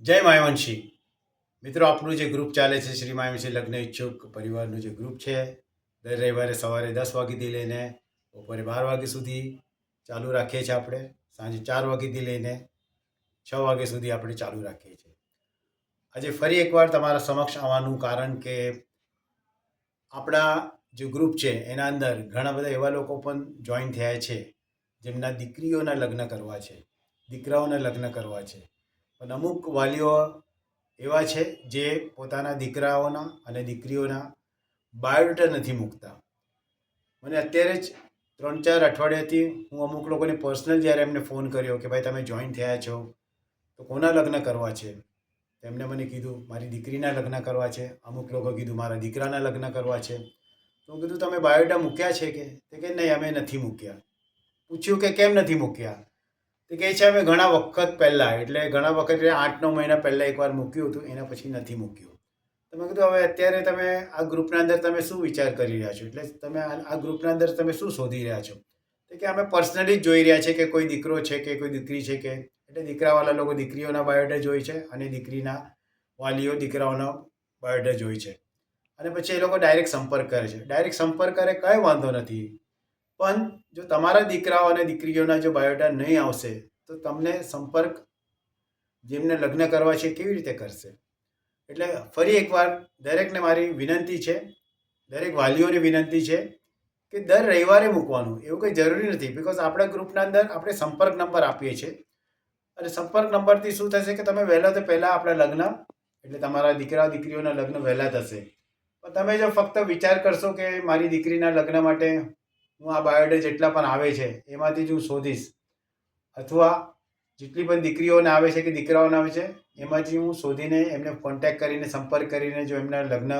જય માયવંશી. મિત્રો આપણું જે ગ્રુપ ચાલે છે, શ્રી માયવંશી લગ્ન ઈચ્છુક પરિવારનું જે ગ્રુપ છે, દર રવિવારે સવારે દસ વાગ્યાથી લઈને બપોરે બાર વાગ્યા સુધી ચાલુ રાખીએ છીએ આપણે. સાંજે ચાર વાગ્યાથી લઈને છ વાગ્યા સુધી આપણે ચાલુ રાખીએ છીએ. આજે ફરી એકવાર તમારા સમક્ષ આવવાનું કારણ કે આપણા જે ગ્રુપ છે, એના અંદર ઘણા બધા એવા લોકો પણ જોઈન થયા છે, જેમના દીકરીઓના લગ્ન કરવા છે, દીકરાઓના લગ્ન કરવા છે. પણ અમુક વાલીઓ એવા છે જે પોતાના દીકરાઓના અને દીકરીઓના બાયોડેટા નથી મૂકતા. મને અત્યારે જ ત્રણ ચાર અઠવાડિયાથી હું અમુક લોકોને પર્સનલ જ્યારે એમને ફોન કર્યો કે ભાઈ તમે જોઈન થયા છો, તો કોના લગ્ન કરવા છે? તેમણે મને કીધું, મારી દીકરીના લગ્ન કરવા છે. અમુક લોકો કીધું, મારા દીકરાના લગ્ન કરવા છે. તો હું કીધું, તમે બાયોડેટા મૂક્યા છે કે? તે કે, નહીં, અમે નથી મૂક્યા. પૂછ્યું કે, કેમ નથી મૂક્યા? તે કહે છે, અમે ઘણા વખત પહેલાં, એટલે ઘણા વખત આઠ નવ મહિના પહેલાં એકવાર મૂક્યું હતું, એના પછી નથી મૂક્યું. તો મેં કીધું, હવે અત્યારે તમે આ ગ્રુપના અંદર તમે શું વિચાર કરી રહ્યા છો? એટલે તમે આ આ ગ્રુપના અંદર તમે શું શોધી રહ્યા છો? તો કે અમે પર્સનલી જ જોઈ રહ્યા છે કે કોઈ દીકરો છે કે કોઈ દીકરી છે કે, એટલે દીકરાવાળા લોકો દીકરીઓના બાયોડેટા જોઈ છે અને દીકરીના વાલીઓ દીકરાઓના બાયોડેટા જોઈ છે. અને પછી એ લોકો ડાયરેક્ટ સંપર્ક કરે છે. ડાયરેક્ટ સંપર્ક કરે, કંઈ વાંધો નથી. પણ જો તમારા દીકરાઓ અને દીકરીઓના જો બાયોડા નહીં આવશે, તો તમને સંપર્ક જેમને લગ્ન કરવા છે કેવી રીતે કરશે? એટલે ફરી એકવાર દરેકને મારી વિનંતી છે, દરેક વાલીઓની વિનંતી છે કે દર રવિવારે મૂકવાનું. એવું કંઈ જરૂરી નથી બિકોઝ આપણા ગ્રુપના અંદર આપણે સંપર્ક નંબર આપીએ છીએ. અને સંપર્ક નંબરથી શું થશે કે તમે વહેલા તો પહેલાં આપણા લગ્ન, એટલે તમારા દીકરા દીકરીઓના લગ્ન વહેલા થશે. પણ તમે જો ફક્ત વિચાર કરશો કે મારી દીકરીના લગ્ન માટે હું આ બાયોડે જેટલા પણ આવે છે, એમાંથી જ હું શોધીશ. અથવા જેટલી પણ દીકરીઓને આવે છે કે દીકરાઓને આવે છે, એમાંથી હું શોધીને એમને કોન્ટેક્ટ કરીને, સંપર્ક કરીને જો એમના લગ્ન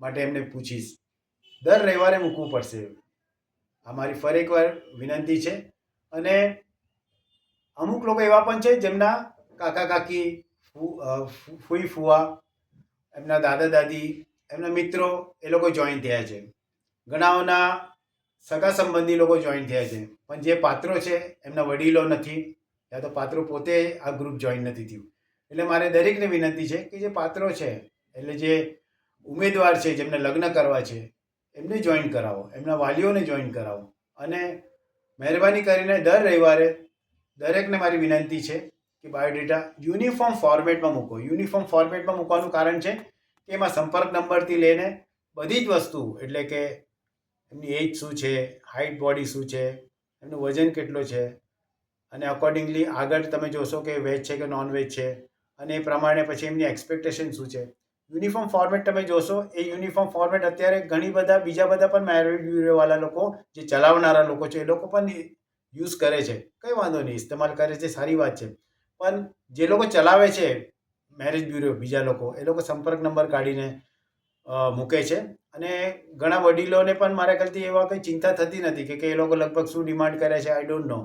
માટે એમને પૂછીશ. દર રવિવારે મૂકવું પડશે. આ મારી ફરી એકવાર વિનંતી છે. અને અમુક લોકો એવા પણ છે જેમના કાકા કાકી ફૂઈ ફુવા, એમના દાદા દાદી, એમના મિત્રો એ લોકો જોઈન થયા છે. ઘણાઓના સગા સંબંધી લોકો જોઈન થયા છે. પણ જે પાત્રો છે, એમના વડીલો નથી. યા તો પાત્રો પોતે આ ગ્રુપ જોઈન નથી થયું. એટલે મારે દરેકને વિનંતી છે કે જે પાત્રો છે, એટલે જે ઉમેદવાર છે, જેમને લગ્ન કરવા છે, એમને જોઈન કરાવો. એમના વાલીઓને જોઈન કરાવો. અને મહેરબાની કરીને દર રવિવારે દરેકને મારી વિનંતી છે કે બાયોડેટા યુનિફોર્મ ફોર્મેટમાં મૂકો. યુનિફોર્મ ફોર્મેટમાં મૂકવાનું કારણ છે કે એમાં સંપર્ક નંબરથી લઈને બધી જ વસ્તુ, એટલે કે એમની એજ શું છે હાઇટ બોડી શું છે, એમનું વજન કેટલું છે? અને અકોર્ડિંગલી આગળ તમે જોશો કે વેજ છે કે નોન વેજ છે. અને એ પ્રમાણે પછી એમની એક્સપેક્ટેશન શું છે? યુનિફોર્મ ફોર્મેટ તમે જોશો, એ યુનિફોર્મ ફોર્મેટ અત્યારે ઘણી બધા, બીજા બધા પણ મેરેજ બ્યુરોવાળા લોકો, જે ચલાવનારા લોકો છે, એ લોકો પણ યુઝ કરે છે. કંઈ વાંધો નહીં, ઇસ્તેમાલ કરે છે, સારી વાત છે. પણ જે લોકો ચલાવે છે મેરેજ બ્યુરો બીજા લોકો, એ લોકો સંપર્ક નંબર કાઢીને મૂકે છે. અને ઘણા વડીલોને પણ મારા ખ્યાલથી એવા કંઈ ચિંતા થતી નથી કે કે એ લોકો લગભગ શું ડિમાન્ડ કરે છે આઈ ડોન્ટ નો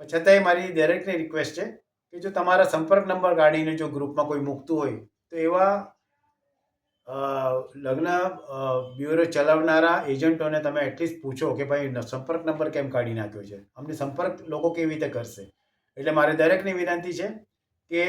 પણ છતાંય મારી દરેકને રિક્વેસ્ટ છે કે જો તમારા સંપર્ક નંબર કાઢીને જો ગ્રુપમાં કોઈ મૂકતું હોય, તો એવા લગ્ન બ્યુરો ચલાવનારા એજન્ટોને તમે એટલીસ્ટ પૂછો કે ભાઈ સંપર્ક નંબર કેમ કાઢી નાખ્યો છે? અમને સંપર્ક લોકો કેવી રીતે કરશે? એટલે મારે દરેકની વિનંતી છે કે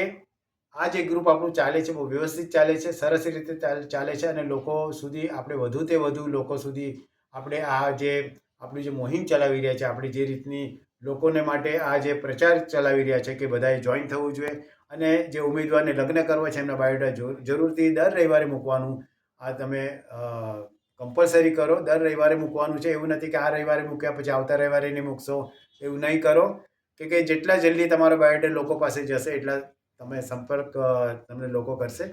આ જે ગ્રુપ આપણું ચાલે છે, બહુ વ્યવસ્થિત ચાલે છે, સરસ રીતે ચાલ- છે અને લોકો સુધી આપણે વધુ તે વધુ લોકો સુધી આપણે આ જે, આપણી જે મોહિમ ચલાવી રહ્યા છે, આપણી જે રીતની લોકોને માટે આ જે પ્રચાર ચલાવી રહ્યા છે કે બધાએ જોઈન થવું જોઈએ અને જે ઉમેદવારને લગ્ન કરવા છે, એમના બાયોડેટા જરૂરથી દર રવિવારે મૂકવાનું. આ તમે કમ્પલસરી કરો, દર રવિવારે મૂકવાનું છે. એવું નથી કે આ રવિવારે મૂક્યા પછી આવતા રવિવારે નહીં મૂકશો. એવું નહીં કરો. કે કે જેટલા જલ્દી તમારો બાયોડેટા લોકો પાસે જશે, એટલા તમે સંપર્ક તમને લોકો કરશે.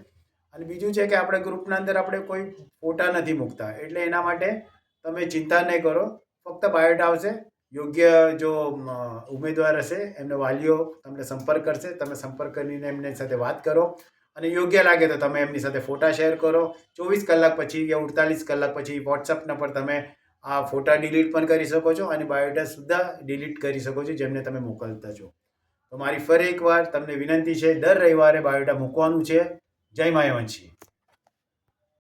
અને બીજું છે કે આપણે ગ્રુપના અંદર આપણે કોઈ ફોટા નથી મૂકતા. એટલે એના માટે તમે ચિંતા નહીં કરો. ફક્ત બાયોડા આવશે. યોગ્ય જો ઉમેદવાર હશે, એમને વાલીઓ તમને સંપર્ક કરશે. તમે સંપર્ક કરીને એમની સાથે વાત કરો. અને યોગ્ય લાગે તો તમે એમની સાથે ફોટા શેર કરો. ચોવીસ કલાક પછી કે અડતાલીસ કલાક પછી વોટ્સઅપના પર તમે આ ફોટા ડિલીટ પણ કરી શકો છો. અને બાયોડેટા સુદ્ધા ડિલીટ કરી શકો છો, જેમને તમે મોકલતા છો. તો મારી ફરી એકવાર તમને વિનંતી છે દર રવિવારે બાયોડેટા મૂકવાનું છે. જય માયવંશી.